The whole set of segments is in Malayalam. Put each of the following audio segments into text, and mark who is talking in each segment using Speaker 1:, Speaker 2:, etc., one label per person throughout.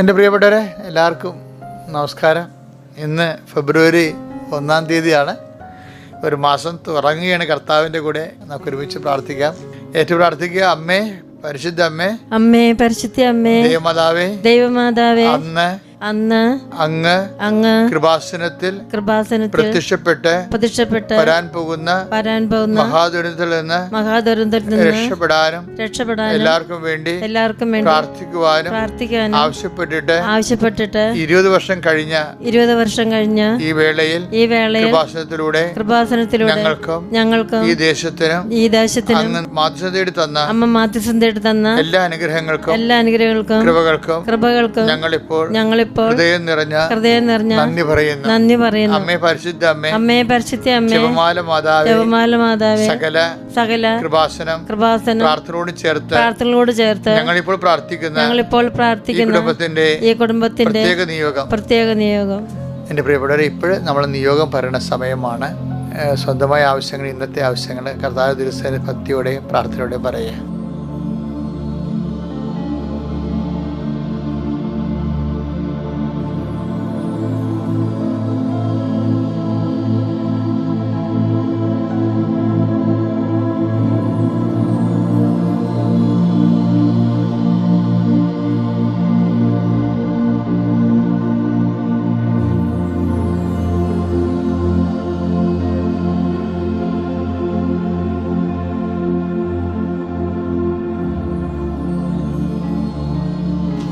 Speaker 1: എന്റെ പ്രിയപ്പെട്ടവരെ എല്ലാവർക്കും നമസ്കാരം. ഇന്ന് ഫെബ്രുവരി ഒന്നാം തീയതിയാണ്. ഒരു മാസം തുടങ്ങുകയാണ് കർത്താവിന്റെ കൂടെ. നമുക്ക് ഒരുമിച്ച് പ്രാർത്ഥിക്കാം. ഏറ്റവും പ്രാർത്ഥിക്കുക അമ്മേ പരിശുദ്ധ അമ്മേ.
Speaker 2: അമ്മേ പരിശുദ്ധ അമ്മേ.
Speaker 1: ദൈവമാതാവേ.
Speaker 2: ദൈവമാതാവേ.
Speaker 1: അന്ന്
Speaker 2: അന്ന്
Speaker 1: അങ്ങ്
Speaker 2: അങ്ങ്
Speaker 1: കൃപാസനത്തിൽ
Speaker 2: കൃപാസനത്തിൽ
Speaker 1: പ്രത്യക്ഷപ്പെട്ട്
Speaker 2: പ്രത്യക്ഷപ്പെട്ട്
Speaker 1: വരാൻ പോകുന്ന
Speaker 2: വരാൻ പോകുന്ന
Speaker 1: മഹാദുരന്തത്തിൽ നിന്ന്
Speaker 2: മഹാദുരന്തത്തിൽ നിന്ന്
Speaker 1: രക്ഷപ്പെടാനും
Speaker 2: രക്ഷപ്പെടാനും
Speaker 1: എല്ലാവർക്കും വേണ്ടി
Speaker 2: എല്ലാവർക്കും വേണ്ടി
Speaker 1: പ്രാർത്ഥിക്കുവാനും
Speaker 2: പ്രാർത്ഥിക്കാനും
Speaker 1: ആവശ്യപ്പെട്ടിട്ട്
Speaker 2: ആവശ്യപ്പെട്ടിട്ട്
Speaker 1: ഇരുപത് വർഷം കഴിഞ്ഞ
Speaker 2: ഇരുപത് വർഷം കഴിഞ്ഞ
Speaker 1: ഈ വേളയിൽ
Speaker 2: ഈ വേളയിൽ
Speaker 1: കൃപാസനത്തിലൂടെ
Speaker 2: കൃപാസനത്തിലൂടെ
Speaker 1: ഞങ്ങൾക്കും
Speaker 2: ഞങ്ങൾക്കും
Speaker 1: ഈ ദേശത്തിനും
Speaker 2: ഈ ദേശത്തിനും
Speaker 1: മാധ്യസന്ധയുടെ മാധ്യസ്ഥ തേടി തന്ന
Speaker 2: അമ്മ മാധ്യസന്ധയുടെ തന്ന
Speaker 1: എല്ലാ അനുഗ്രഹങ്ങൾക്കും
Speaker 2: എല്ലാ അനുഗ്രഹങ്ങൾക്കും
Speaker 1: കൃപകൾക്കും
Speaker 2: കൃപകൾക്കും
Speaker 1: ഞങ്ങളിപ്പോൾ
Speaker 2: ഞങ്ങളിപ്പോൾ
Speaker 1: ഹൃദയം നിറഞ്ഞ
Speaker 2: ഹൃദയം നിറഞ്ഞ
Speaker 1: നന്ദി പറയുന്നു.
Speaker 2: നന്ദി പറയുന്നു.
Speaker 1: അമ്മേ പരിശുദ്ധ അമ്മേ
Speaker 2: അമ്മേ പരിശുദ്ധ അമ്മേ
Speaker 1: ശിവമാല മാതാവേ
Speaker 2: ജപമാല മാതാവേ
Speaker 1: സകല
Speaker 2: സകല
Speaker 1: കൃപാസനം
Speaker 2: കൃപാസനം
Speaker 1: പ്രാർത്ഥനയോട് ചേർത്ത്
Speaker 2: പ്രാർത്ഥനയോട് ചേർത്ത്
Speaker 1: ഞങ്ങളിപ്പോൾ പ്രാർത്ഥിക്കുന്ന
Speaker 2: ഞങ്ങൾ
Speaker 1: ഇപ്പോൾ
Speaker 2: പ്രാർത്ഥിക്കുന്ന
Speaker 1: കുടുംബത്തിന്റെ
Speaker 2: ഈ കുടുംബത്തിന്റെ
Speaker 1: പ്രത്യേക നിയോഗം.
Speaker 2: പ്രത്യേക നിയോഗം.
Speaker 1: എന്റെ പ്രിയപ്പെട്ടവരെ ഇപ്പോഴും നമ്മൾ നിയോഗം പറയുന്ന സമയമാണ്. സ്വന്തമായ ആവശ്യങ്ങൾ ഇന്നത്തെ ആവശ്യങ്ങൾ കർത്താവ് ദിവസേന ഭക്തിയോടെയും പ്രാർത്ഥനയോടെയും പറയുക.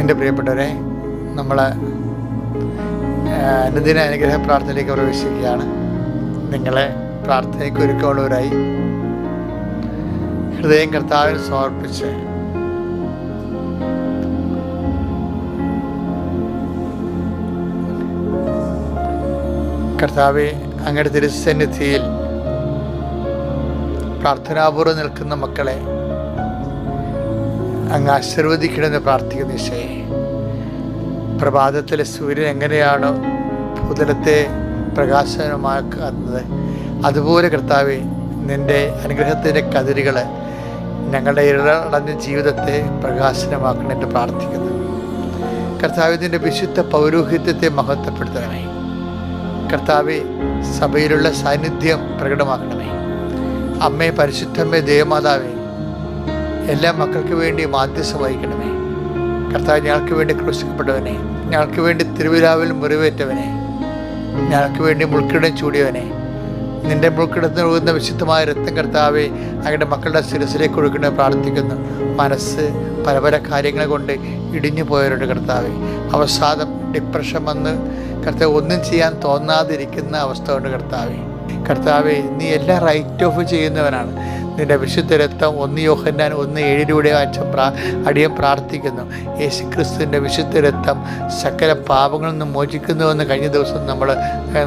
Speaker 1: എന്റെ പ്രിയപ്പെട്ടവരെ നമ്മൾ അനുദിന അനുഗ്രഹ പ്രാർത്ഥനയിലേക്ക് പ്രവേശിക്കുകയാണ്. നിങ്ങളെ പ്രാർത്ഥനയ്ക്ക് ഒരുക്കമുള്ളവരായി ഹൃദയം കർത്താവിന് സമർപ്പിച്ച് കർത്താവെ അങ്ങയുടെ തിരുസന്നിധിയിൽ പ്രാർത്ഥനാപൂർവം നിൽക്കുന്ന മക്കളെ അങ്ങ് ആശീർവദിക്കണമെന്ന് പ്രാർത്ഥിക്കുന്ന ഈശോയെ. പ്രഭാതത്തിലെ സൂര്യൻ എങ്ങനെയാണോ ഭൂതലത്തെ പ്രകാശനമാക്കുന്നത് അതുപോലെ കർത്താവെ നിന്റെ അനുഗ്രഹത്തിന്റെ കതിരുകൾ ഞങ്ങളുടെ ഇരളടഞ്ഞ ജീവിതത്തെ പ്രകാശനമാക്കണമെന്ന് പ്രാർത്ഥിക്കുന്നു. കർത്താവിന്റെ വിശുദ്ധ പൗരോഹിത്യത്തെ മഹത്വപ്പെടുത്തണമേ. കർത്താവെ സഭയിലുള്ള സാന്നിധ്യം പ്രകടമാക്കണമേ. അമ്മേ പരിശുദ്ധമ്മേ ദേവമാതാവേ എല്ലാ മക്കൾക്ക് വേണ്ടി മാധ്യസ്ഥ വഹിക്കണമേ. കർത്താവ് ഞങ്ങൾക്ക് വേണ്ടി ക്രൂശിക്കപ്പെട്ടവനെ ഞങ്ങൾക്ക് വേണ്ടി തിരുവിലാവിൽ മുറിവേറ്റവനെ ഞങ്ങൾക്ക് വേണ്ടി മുൾക്കിടം ചൂടിയവനെ. നിന്റെ മുൾക്കിടത്തിന് ഒഴുകുന്ന വിശുദ്ധമായ രക്തം കർത്താവെ അങ്ങയുടെ മക്കളുടെ ശിരസിലേക്ക് ഒഴുകണ പ്രാർത്ഥിക്കുന്നു. മനസ്സ് പല പല കാര്യങ്ങൾ കൊണ്ട് ഇടിഞ്ഞു പോയവരുടെ കർത്താവെ. അവസാദം ഡിപ്രഷൻ വന്ന് കർത്താവ് ഒന്നും ചെയ്യാൻ തോന്നാതിരിക്കുന്ന അവസ്ഥ കൊണ്ട് കർത്താവെ. കർത്താവെ നീ എല്ലാം റൈറ്റ് ഓഫ് ചെയ്യുന്നവനാണ്. നിന്റെ വിശുദ്ധ രക്തം ഒന്ന് യോഹന്നാൻ ഒന്ന് ഏഴിലൂടെ അച്ഛൻ പ്രാ അടിയൻ പ്രാർത്ഥിക്കുന്നു. യേശു ക്രിസ്തുവിന്റെ വിശുദ്ധ രക്തം സകല പാപങ്ങളിൽ നിന്ന് മോചിക്കുന്നുവെന്ന് കഴിഞ്ഞ ദിവസം നമ്മൾ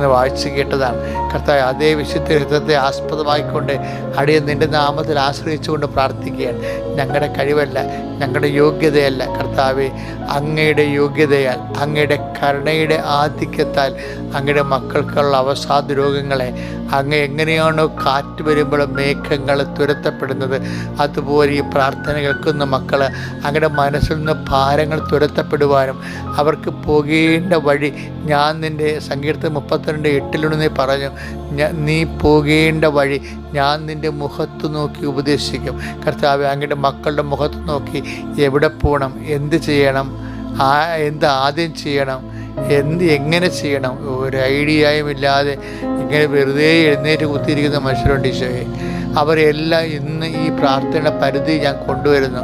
Speaker 1: വായിച്ചു കേട്ടതാണ്. കർത്താവ് അതേ വിശുദ്ധ രക്തത്തെ ആസ്പദമായിക്കൊണ്ട് അടിയൻ നിന്റെ നാമത്തിൽ ആശ്രയിച്ചുകൊണ്ട് പ്രാർത്ഥിക്കുകയാണ്. ഞങ്ങളുടെ കഴിവല്ല. ഞങ്ങളുടെ യോഗ്യതയല്ല. കർത്താവെ അങ്ങയുടെ യോഗ്യതയാൽ അങ്ങയുടെ കരുണയുടെ ആധിക്യത്താൽ അങ്ങയുടെ മക്കൾക്കുള്ള അവസാദ രോഗങ്ങളെ അങ്ങ് എങ്ങനെയാണോ കാറ്റ് വരുമ്പോൾ മേഘങ്ങൾ തുരത്തപ്പെടുന്നത് അതുപോലെ ഈ പ്രാർത്ഥന കേൾക്കുന്ന മക്കൾ അങ്ങയുടെ മനസ്സിൽ നിന്ന് ഭാരങ്ങൾ തുരത്തപ്പെടുവാനും അവർക്ക് പോകേണ്ട വഴി ഞാൻ നിന്റെ സങ്കീർത്തനം മുപ്പത്തിരണ്ട് എട്ടിലൂടെ പറഞ്ഞു. "ഞാ- നീ പോകേണ്ട വഴി ഞാൻ നിന്റെ മുഖത്ത് നോക്കി ഉപദേശിക്കും. കർത്താവ് അങ്ങയുടെ മക്കളുടെ മുഖത്ത് നോക്കി എവിടെ പോകണം എന്ത് ചെയ്യണം? ആ എന്ത് ആദ്യം ചെയ്യണം? എന്ത് എങ്ങനെ ചെയ്യണം? ഒരു ഐഡിയയും ഇല്ലാതെ ഇങ്ങനെ വെറുതെ എഴുന്നേറ്റ് കുത്തിയിരിക്കുന്ന മനുഷ്യരുണ്ട് ഈശോയെ. അവരെല്ലാം ഇന്ന് ഈ പ്രാർത്ഥനയുടെ പരിധി ഞാൻ കൊണ്ടുവരുന്നു.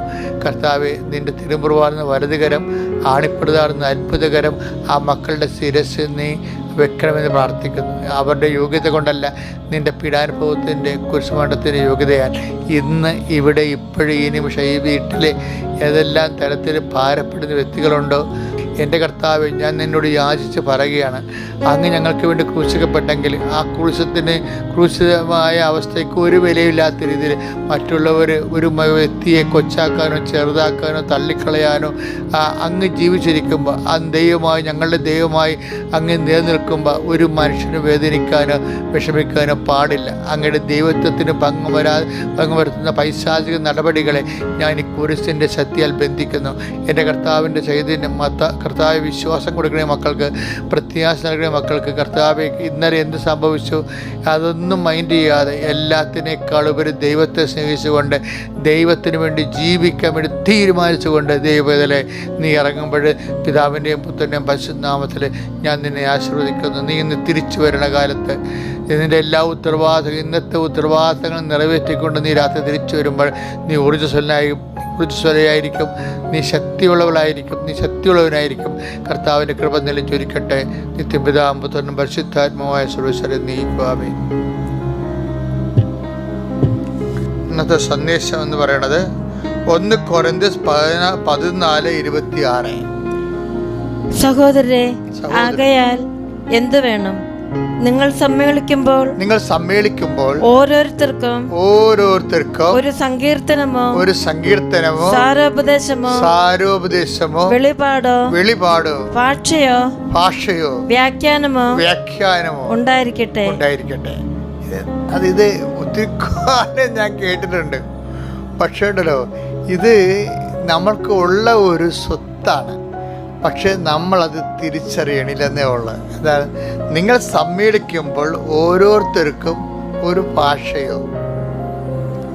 Speaker 1: കർത്താവെ നിന്റെ തിരുമുറുവാർന്ന വലതുകരം ആണിപ്പെടുതാർന്ന അത്ഭുതകരം ആ മക്കളുടെ ശിരസ് നീ വെക്കണമെന്ന് പ്രാർത്ഥിക്കുന്നു. അവരുടെ യോഗ്യത കൊണ്ടല്ല നിന്റെ പീഡാനുഭവത്തിന്റെ കുരിശുമണ്ഡത്തിന്റെ യോഗ്യതയാൽ ഇന്ന് ഇവിടെ ഇപ്പോഴും നിമിഷം ഈ വീട്ടിലെ ഏതെല്ലാം തരത്തിൽ ഭാരപ്പെടുന്ന വ്യക്തികളുണ്ടോ എന്റെ കർത്താവ് ഞാൻ നിന്നോട് യാചിച്ച് പറയുകയാണ്. അങ്ങ് ഞങ്ങൾക്ക് വേണ്ടി ക്രൂശിക്കപ്പെട്ടെങ്കിൽ ആ ക്രൂശത്തിന് ക്രൂശിതമായ അവസ്ഥയ്ക്ക് ഒരു വിലയില്ലാത്ത രീതിയിൽ മറ്റുള്ളവർ ഒരു വ്യക്തിയെ കൊച്ചാക്കാനോ ചെറുതാക്കാനോ തള്ളിക്കളയാനോ അങ്ങ് ജീവിച്ചിരിക്കുമ്പോൾ ആ ദൈവമായി ഞങ്ങളുടെ ദൈവമായി അങ്ങ് നിലനിൽക്കുമ്പോൾ ഒരു മനുഷ്യന് വേദനിക്കാനോ വിഷമിക്കാനോ പാടില്ല. അങ്ങയുടെ ദൈവത്വത്തിന് ഭംഗം വരാ ഭംഗം വരുത്തുന്ന പൈശാചിക നടപടികളെ ഞാൻ ഈ കുരിശിന്റെ ശക്തിയാൽ ബന്ധിക്കുന്നു. എന്റെ കർത്താവിന്റെ ചൈതന്യം മത്ത കർത്താവ് വിശ്വാസം കൊടുക്കണേ മക്കൾക്ക് പ്രത്യാശ നൽകണേ മക്കൾക്ക്. കർത്താവ് ഇന്നലെ എന്ത് സംഭവിച്ചു? അതൊന്നും മൈൻഡ് ചെയ്യാതെ എല്ലാത്തിനേക്കാൾ ഉപരി ദൈവത്തെ സ്നേഹിച്ചുകൊണ്ട് ദൈവത്തിന് വേണ്ടി ജീവിക്കാൻ വേണ്ടി തീരുമാനിച്ചുകൊണ്ട് ദൈവത്തിലെ നീ ഇറങ്ങുമ്പോൾ പിതാവിന്റെയും പുത്രന്റെയും പശുനാമത്തിൽ ഞാൻ നിന്നെ ആശീർവദിക്കുന്നു. നീ ഇന്ന് തിരിച്ചു വരുന്ന കാലത്ത് ഇതിന്റെ എല്ലാ ഉത്തരവാദിത്തം ഇന്നത്തെ ഉത്തരവാദിത്തങ്ങളും നിറവേറ്റിക്കൊണ്ട് നീ രാത്രി തിരിച്ചു വരുമ്പോൾ നീ ഊർജസ്വലനായി ഊർജസ്വലയായിരിക്കും. നീ ശക്തിയുള്ളവളായിരിക്കും. നീ ശക്തിയുള്ളവനായിരിക്കും. കർത്താവിന്റെ കൃപ നിലച്ചൊരിക്കട്ടെ നിത്യപിതാമ്പുത്രനും പരിശുദ്ധാത്മാവായ സർവസ്വരം നീക്കുവാമേ ഇന്നത്തെ സന്ദേശം എന്ന് പറയുന്നത് ഒന്ന് കൊറന്ത്യസ് പതിനാ പതിനാല് ഇരുപത്തി ആറ്
Speaker 2: സഹോദരരെ ആകയാൽ എന്തു വേണം? നിങ്ങൾ സമ്മേളിക്കുമ്പോൾ
Speaker 1: നിങ്ങൾ സമ്മേളിക്കുമ്പോൾ
Speaker 2: ഓരോരുത്തർക്കും
Speaker 1: ഓരോരുത്തർക്കും
Speaker 2: ഒരു സങ്കീർത്തനമോ
Speaker 1: ഒരു സങ്കീർത്തനമോ
Speaker 2: സാരോപദേശമോ
Speaker 1: സാരോപദേശമോ
Speaker 2: വെളിപാടോ
Speaker 1: വെളിപാടോ
Speaker 2: ഭാഷയോ
Speaker 1: ഭാഷയോ
Speaker 2: വ്യാഖ്യാനമോ
Speaker 1: വ്യാഖ്യാനമോ
Speaker 2: ഉണ്ടായിരിക്കട്ടെ?
Speaker 1: ഉണ്ടായിരിക്കട്ടെ. അത് ഇത് ഒത്തിരി കാലം ഞാൻ കേട്ടിട്ടുണ്ട്. പക്ഷേ ഉണ്ടല്ലോ ഇത് നമ്മൾക്ക് ഉള്ള ഒരു സ്വത്താണ്. പക്ഷേ നമ്മളത് തിരിച്ചറിയണില്ലെന്നേ ഉള്ളു. എന്താണ്? നിങ്ങൾ സമ്മേളിക്കുമ്പോൾ ഓരോരുത്തർക്കും ഒരു ഭാഷയോ?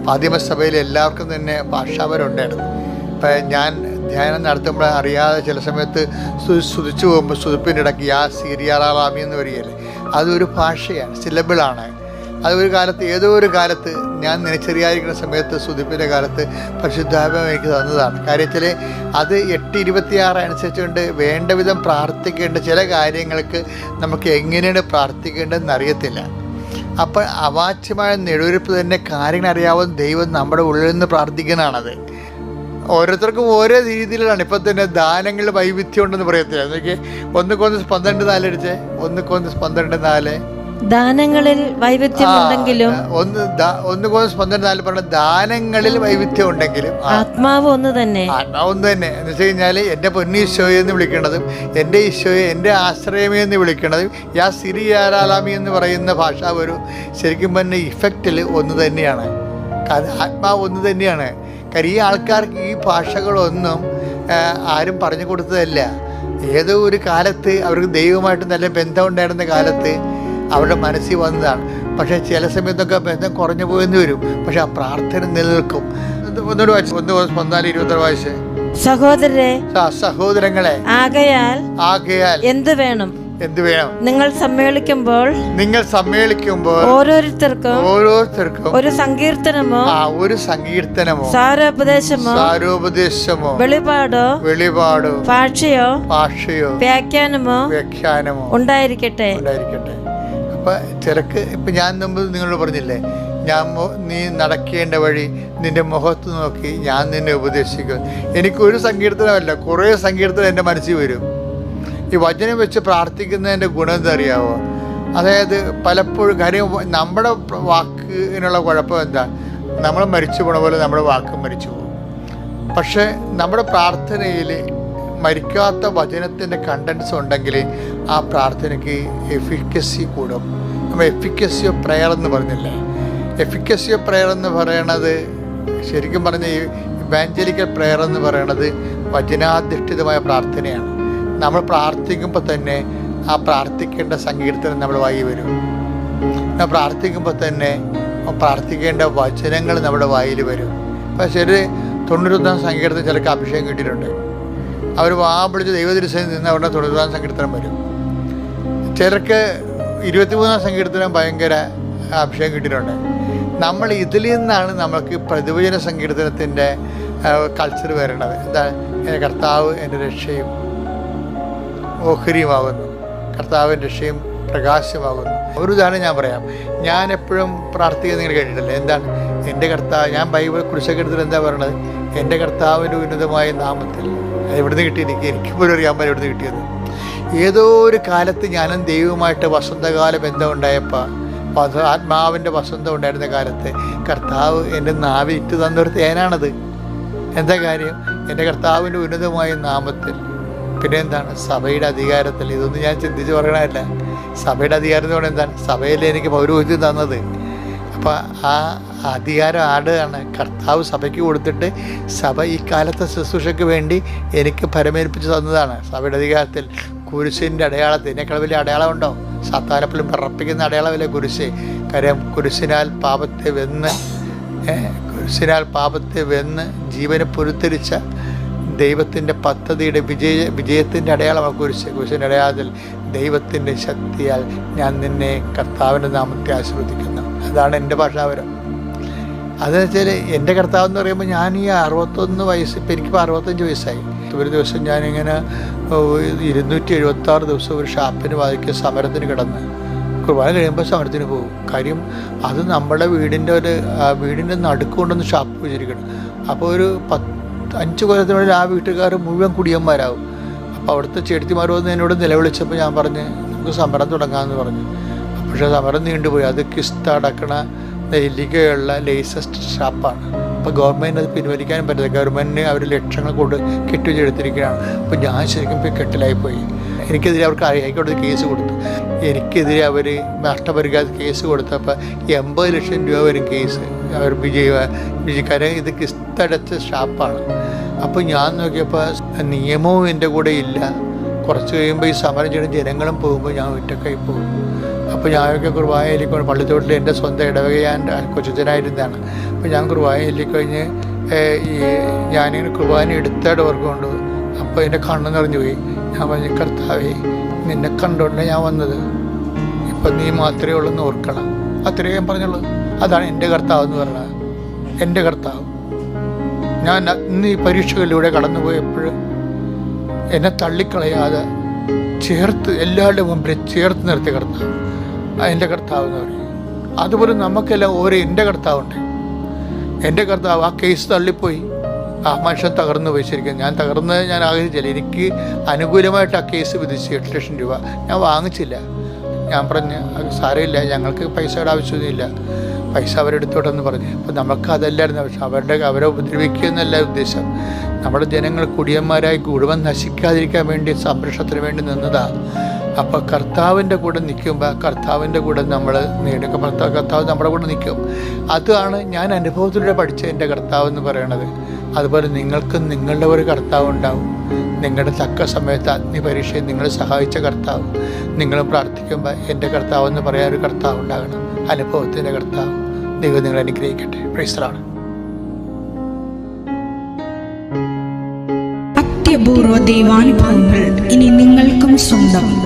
Speaker 1: മാധ്യമസഭയിൽ എല്ലാവർക്കും തന്നെ ഭാഷാപരമുണ്ടായിരുന്നു ഇപ്പം ഞാൻ ധ്യാനം നടത്തുമ്പോൾ അറിയാതെ ചില സമയത്ത് സ്തു- സ്തുതിച്ചു പോകുമ്പോൾ സ്തുതിപ്പിന്റെ ഇടയ്ക്ക് യാ സീരിയാറാമി എന്ന് വരികയല്ലേ? അതൊരു ഭാഷയാണ് സിലബിളാണ്. അത് ഒരു കാലത്ത് ഏതോ ഒരു കാലത്ത് ഞാൻ ചെറിയായിരിക്കുന്ന സമയത്ത് സുദീപിന്റെ കാലത്ത് പരിശുദ്ധാത്മ എനിക്ക് തന്നതാണ്. കാര്യത്തിൽ അത് എട്ട് ഇരുപത്തിയാറ് അനുസരിച്ചുകൊണ്ട് വേണ്ട വിധം പ്രാർത്ഥിക്കേണ്ട ചില കാര്യങ്ങൾക്ക് നമുക്ക് എങ്ങനെയാണ് പ്രാർത്ഥിക്കേണ്ടതെന്ന് അറിയത്തില്ല. അപ്പോൾ അവാച്യമായ നെടുവരിപ്പ് തന്നെ കാര്യങ്ങൾ അറിയാവുന്ന ദൈവം നമ്മുടെ ഉള്ളിൽ നിന്ന് പ്രാർത്ഥിക്കുന്നതാണത്. ഓരോരുത്തർക്കും ഓരോ രീതിയിലാണ്. ഇപ്പം തന്നെ ദാനങ്ങളിൽ വൈവിധ്യം ഉണ്ടെന്ന് പറയത്തില്ല. എന്നൊക്കെ ഒന്ന് കൊന്ന് പന്ത്രണ്ട് നാല് ഒന്ന് കൊന്ന് പന്ത്രണ്ട് നാല്
Speaker 2: ദാനങ്ങളിൽ വൈവിധ്യമുണ്ടെങ്കിലും
Speaker 1: ഉണ്ടെങ്കിലും ഒന്ന് ഒന്ന് കോസ് പന്ത്രണ്ട് നാല് പറഞ്ഞ ദാനങ്ങളിൽ വൈവിധ്യം ഉണ്ടെങ്കിലും
Speaker 2: ആത്മാവ് ഒന്ന് തന്നെ.
Speaker 1: ആത്മാവ് ഒന്ന് തന്നെ. എന്ന് വെച്ച് കഴിഞ്ഞാൽ എന്റെ പൊന്നീശോയെ എന്ന് വിളിക്കുന്നതും എന്റെ ഈശോയെ എന്റെ ആശ്രയമേ എന്ന് വിളിക്കുന്നതും യാ സിരി യാരാലാമി എന്ന് പറയുന്ന ഭാഷ ഒരു ശരിക്കും പറഞ്ഞ ഇഫക്റ്റിൽ ഒന്ന് തന്നെയാണ്. ആത്മാവ് ഒന്ന് തന്നെയാണ്. കാര്യം ഈ ആൾക്കാർക്ക് ഈ ഭാഷകളൊന്നും ആരും പറഞ്ഞു കൊടുത്തതല്ല. ഏതോ ഒരു കാലത്ത് അവർക്ക് ദൈവമായിട്ട് നല്ല ബന്ധമുണ്ടായിരുന്ന കാലത്ത് അവരുടെ മനസ്സിൽ വന്നതാണ്. പക്ഷേ ചില സമയത്തൊക്കെ ബന്ധം കുറഞ്ഞു പോയെന്ന് വരും. പക്ഷെ ആ പ്രാർത്ഥന നിലനിൽക്കും. ഒന്നോട് വായിച്ചു ഒന്ന് പതിനാല് ഇരുപത്തി വയസ്സ്
Speaker 2: സഹോദരരെ
Speaker 1: സഹോദരങ്ങളെ.
Speaker 2: ആകയാൽ
Speaker 1: ആകയാൽ
Speaker 2: എന്ത് വേണം?
Speaker 1: എന്ത് വേണം?
Speaker 2: നിങ്ങൾ സമ്മേളിക്കുമ്പോൾ
Speaker 1: നിങ്ങൾ സമ്മേളിക്കുമ്പോൾ
Speaker 2: ഓരോരുത്തർക്കും
Speaker 1: ഓരോരുത്തർക്കും
Speaker 2: ഒരു സങ്കീർത്തനമോ
Speaker 1: ആ ഒരു സങ്കീർത്തനമോ
Speaker 2: സാരോപദേശമോ
Speaker 1: സാരോപദേശമോ
Speaker 2: വെളിപാടോ
Speaker 1: വെളിപാടോ
Speaker 2: ഭാഷയോ
Speaker 1: ഭാഷയോ
Speaker 2: വ്യാഖ്യാനമോ
Speaker 1: വ്യാഖ്യാനമോ
Speaker 2: ഉണ്ടായിരിക്കട്ടെ?
Speaker 1: ഉണ്ടായിരിക്കട്ടെ. അപ്പം ചിലക്ക് ഇപ്പം ഞാൻ മുമ്പ് നിങ്ങളോട് പറഞ്ഞില്ലേ ഞാൻ നീ നടക്കേണ്ട വഴി നിന്റെ മുഖത്ത് നോക്കി ഞാൻ നിന്നെ ഉപദേശിക്കും. എനിക്കൊരു സങ്കീർത്തനമല്ല കുറേ സങ്കീർത്തനം എന്റെ മനസ്സിൽ വരും. ഈ വചനം വെച്ച് പ്രാർത്ഥിക്കുന്നതിന്റെ ഗുണം എന്താ അറിയാവോ അതായത് പലപ്പോഴും കാര്യം നമ്മുടെ വാക്കിനുള്ള കുഴപ്പം എന്താ? നമ്മൾ മരിച്ചു പോണ പോലെ നമ്മുടെ വാക്ക് മരിച്ചു പോകും. പക്ഷേ നമ്മുടെ പ്രാർത്ഥനയിൽ മരിക്കാത്ത വചനത്തിന്റെ കണ്ടൻസ് ഉണ്ടെങ്കിൽ ആ പ്രാർത്ഥനയ്ക്ക് എഫിക്കസി കൂടും. നമ്മൾ എഫിക്കസി ഓഫ് പ്രയർ എന്ന് പറഞ്ഞില്ലേ? എഫിക്കസി ഓഫ് പ്രയർ എന്ന് പറയണത് ശരിക്കും പറഞ്ഞ ഇവാഞ്ചലിക്കൽ പ്രയർ എന്ന് പറയണത് വചനാധിഷ്ഠിതമായ പ്രാർത്ഥനയാണ്. നമ്മൾ പ്രാർത്ഥിക്കുമ്പോൾ തന്നെ ആ പ്രാർത്ഥിക്കേണ്ട സങ്കീർത്തനം നമ്മൾ വായി വരും. നമ്മൾ പ്രാർത്ഥിക്കുമ്പോൾ തന്നെ പ്രാർത്ഥിക്കേണ്ട വചനങ്ങൾ നമ്മുടെ വായിൽ വരും. അപ്പം ശരി തൊണ്ണൂറ്റൊന്നാം സങ്കീർത്തനം ചിലർക്ക് അഭിഷേകം കിട്ടിയിട്ടുണ്ട്. അവർ വാ പിടിച്ച് ദൈവദൃശ്യം നിന്ന് അവരുടെ തൊണ്ണൂറ്റൊന്നാം സങ്കീർത്തനം വരും. ചിലർക്ക് ഇരുപത്തിമൂന്നാം സങ്കീർത്തനം ഭയങ്കര അഭിഷേകം കിട്ടിയിട്ടുണ്ട്. നമ്മൾ ഇതിൽ നിന്നാണ് നമ്മൾക്ക് പ്രതിവചന സങ്കീർത്തനത്തിന്റെ കൾച്ചർ വരേണ്ടത്. എന്താ? എന്റെ കർത്താവ് എന്റെ രക്ഷയും ഓഹരിയുമാകുന്നു. കർത്താവിന്റെ രക്ഷയും പ്രകാശമാകുന്നു. ഒരു ഉദാഹരണം ഞാൻ പറയാം. ഞാൻ എപ്പോഴും പ്രാർത്ഥിക്കുന്നത് നിങ്ങൾ കേട്ടിട്ടില്ലേ? എന്താണ്? എന്റെ കർത്താവ് ഞാൻ ബൈബിൾ കുരിശൊക്കെ എടുത്തിട്ട് എന്താ പറയണത്? എന്റെ കർത്താവിന്റെ ഉന്നതമായ നാമത്തിൽ അത് എവിടുന്ന് കിട്ടി എനിക്ക് പോലും അറിയാൻ പറ്റും എവിടുന്ന് കിട്ടിയത്. ഏതോ ഒരു കാലത്ത് ഞാനും ദൈവവുമായിട്ട് വസന്തകാല ബന്ധം ഉണ്ടായപ്പോൾ ആത്മാവിന്റെ വസന്തം ഉണ്ടായിരുന്ന കാലത്ത് കർത്താവ് എന്റെ നാവി ഇട്ട് തന്നൊരു തേനാണത്. എന്താ കാര്യം? എന്റെ കർത്താവിന്റെ ഉന്നതമായ നാമത്തിൽ. പിന്നെ എന്താണ്? സഭയുടെ അധികാരത്തിൽ. ഇതൊന്നും ഞാൻ ചിന്തിച്ച് പറയണമല്ല സഭയുടെ അധികാരം എന്ന് എന്താണ്? സഭയിൽ എനിക്ക് പൗരോഹിത്യം തന്നത്. അപ്പോൾ ആ അധികാരം ആടുകയാണ്. കർത്താവ് സഭയ്ക്ക് കൊടുത്തിട്ട് സഭ ഈ കാലത്തെ ശുശ്രൂഷയ്ക്ക് വേണ്ടി എനിക്ക് പരമേൽപ്പിച്ച് തന്നതാണ് സഭയുടെ അധികാരത്തിൽ. കുരിശിന്റെ അടയാളത്തിൽ ഇതിനേക്കാൾ വലിയ അടയാളമുണ്ടോ സാത്താനപ്പോലും വിറപ്പിക്കുന്ന അടയാളമല്ലേ കുരിശ്? കാര്യം കുരിശിനാൽ പാപത്തെ വെന്ന് കുരിശിനാൽ പാപത്തെ വെന്ന് ജീവനെ പൊരുത്തിരിച്ച ദൈവത്തിന്റെ പദ്ധതിയുടെ വിജയ വിജയത്തിന്റെ അടയാളമാണ് കുരിശ്. കുരിശിന്റെ അടയാളത്തിൽ ദൈവത്തിന്റെ ശക്തിയാൽ ഞാൻ നിന്നെ കർത്താവിന്റെ നാമത്തെ ആശീർവദിക്കുന്നു. അതാണ് എന്റെ ഭാഷാപരം. അതെന്ന് വെച്ചാൽ എന്റെ കർത്താവ് എന്ന് പറയുമ്പോൾ ഞാൻ ഈ അറുപത്തൊന്ന് വയസ്സ് ഇപ്പം എനിക്കിപ്പോൾ അറുപത്തഞ്ച് വയസ്സായി. ഒരു ദിവസം ഞാനിങ്ങനെ ഇരുന്നൂറ്റി എഴുപത്തി ആറ് ദിവസം ഒരു ഷാപ്പിന് വായിക്കുക സമരത്തിന് കിടന്ന്. കുർബാന കഴിയുമ്പോൾ സമരത്തിന് പോകും. കാര്യം അത് നമ്മുടെ വീടിന്റെ ഒരു വീടിന്റെ നടുക്ക് കൊണ്ടൊന്ന് ഷാപ്പ് വെച്ചിരിക്കണം. അപ്പോൾ ഒരു പത്ത് അഞ്ച് കൊല്ലത്തിനുള്ളിൽ ആ വീട്ടുകാർ മുഴുവൻ കുടിയന്മാരാകും അപ്പോൾ അവിടുത്തെ ചെടുത്തിമാർ വന്ന് എന്നോട് നിലവിളിച്ചപ്പോൾ ഞാൻ പറഞ്ഞ് നമുക്ക് സമരം തുടങ്ങാമെന്ന് പറഞ്ഞു. പക്ഷേ സമരം നീണ്ടുപോയി. അത് കിസ്ത അടക്കണ നെല്ലിക്കയുള്ള ലേസസ്റ്റ് ഷാപ്പാണ്. അപ്പോൾ ഗവൺമെന്റ് അത് പിൻവലിക്കാനും പറ്റില്ല ഗവൺമെന്റിന് അവർ ലക്ഷങ്ങൾ കൊണ്ട് കെട്ടിവെച്ചെടുത്തിരിക്കുകയാണ് അപ്പോൾ ഞാൻ ശരിക്കും ഇപ്പോൾ കെട്ടിലായിപ്പോയി. എനിക്കെതിരെ അവർക്ക് ഹൈക്കോടതി കേസ് കൊടുത്തു. എനിക്കെതിരെ അവർ നഷ്ടപരിഹാര കേസ് കൊടുത്തപ്പോൾ എൺപത് ലക്ഷം രൂപ വരും കേസ്. അവർ വിജയ വിജയക്കാരെ ഇത് കിസ്തടച്ച ഷാപ്പാണ് അപ്പോൾ ഞാൻ നോക്കിയപ്പോൾ നിയമവും എന്റെ കൂടെ ഇല്ല. കുറച്ച് കഴിയുമ്പോൾ ഈ സമരം ചെയ്യുന്ന ജനങ്ങളും പോകുമ്പോൾ ഞാൻ ഒറ്റക്കായി പോകും. അപ്പോൾ ഞാനൊക്കെ കുർബാനയിലേക്ക് പള്ളിത്തോട്ടിൽ എന്റെ സ്വന്തം ഇടവകയാൻ ഞാൻ കൊച്ചുത്തനായിരുന്നതാണ് അപ്പോൾ ഞാൻ കുർബാന ചൊല്ലിക്കഴിഞ്ഞ് ഈ ഞാനിങ്ങനെ കുർബാന എടുത്തായിട്ട് ഓർക്കുകൊണ്ട് അപ്പോൾ എന്റെ കണ്ണ് നിറഞ്ഞു പോയി. ഞാൻ പറഞ്ഞു കർത്താവേ നിന്നെ കണ്ടുകൊണ്ട് ഞാൻ വന്നത്. ഇപ്പം നീ മാത്രമേ ഉള്ളൂ എന്ന് ഓർക്കണം. അത്രയേ ഞാൻ പറഞ്ഞുള്ളൂ. അതാണ് എന്റെ കർത്താവ് എന്ന് പറഞ്ഞത്. എന്റെ കർത്താവ്. ഞാൻ ഇന്ന് ഈ പരീക്ഷകളിലൂടെ കടന്നുപോയപ്പോൾ എന്നെ തള്ളിക്കളയാതെ ചേർത്ത് എല്ലാവരുടെ മുമ്പിൽ ചേർത്ത് നിർത്തിയ കർത്താവ്. എന്റെ കർത്താവ് എന്ന് പറയും അതുപോലെ നമുക്കെല്ലാം ഓരോ എന്റെ കർത്താവുണ്ട്. എന്റെ കർത്താവ് ആ കേസ് തള്ളിപ്പോയി. ആ മനുഷ്യൻ തകർന്നു പോയി ഞാൻ തകർന്നത് ഞാൻ ആഗ്രഹിച്ചില്ല. എനിക്ക് അനുകൂലമായിട്ട് ആ കേസ് വിധിച്ചു എട്ട് ലക്ഷം രൂപ. ഞാൻ വാങ്ങിച്ചില്ല. ഞാൻ പറഞ്ഞ് സാരമില്ല. ഞങ്ങൾക്ക് പൈസയുടെ ആവശ്യമൊന്നുമില്ല. പൈസ അവരെടുത്തോട്ടെന്ന് പറഞ്ഞു. അപ്പോൾ നമുക്ക് അതല്ലായിരുന്നു. ആവശ്യം അവരുടെ അവരെ ഉപദ്രവിക്കുക എന്നല്ല ഉദ്ദേശം. നമ്മുടെ ജനങ്ങൾ കുടിയന്മാരായി കുടുംബം നശിക്കാതിരിക്കാൻ വേണ്ടി സംരക്ഷണത്തിന് വേണ്ടി നിന്നതാ. അപ്പോൾ കർത്താവിന്റെ കൂടെ നിൽക്കുമ്പോൾ കർത്താവിന്റെ കൂടെ നമ്മൾ നേടുക കർത്താവ് കർത്താവ് നമ്മുടെ കൂടെ നിൽക്കും. അതാണ് ഞാൻ അനുഭവത്തിലൂടെ പഠിച്ച എന്റെ കർത്താവ് എന്ന് പറയണത്. അതുപോലെ നിങ്ങൾക്കും നിങ്ങളുടെ ഒരു കർത്താവ് ഉണ്ടാവും. നിങ്ങളുടെ തക്ക സമയത്ത് അഗ്നി പരീക്ഷയിൽ നിങ്ങളെ സഹായിച്ച കർത്താവ്. നിങ്ങൾ പ്രാർത്ഥിക്കുമ്പോൾ എന്റെ കർത്താവ് എന്ന് പറയാൻ ഒരു കർത്താവ് ഉണ്ടാകണം. അനുഭവത്തിന്റെ കർത്താവ്. ദൈവം നിങ്ങൾ അനുഗ്രഹിക്കട്ടെ. പ്രൈസറാണ്
Speaker 3: അത്യപൂർവ ദൈവാനുഭവങ്ങൾ ഇനി നിങ്ങൾക്കും സ്വന്തം.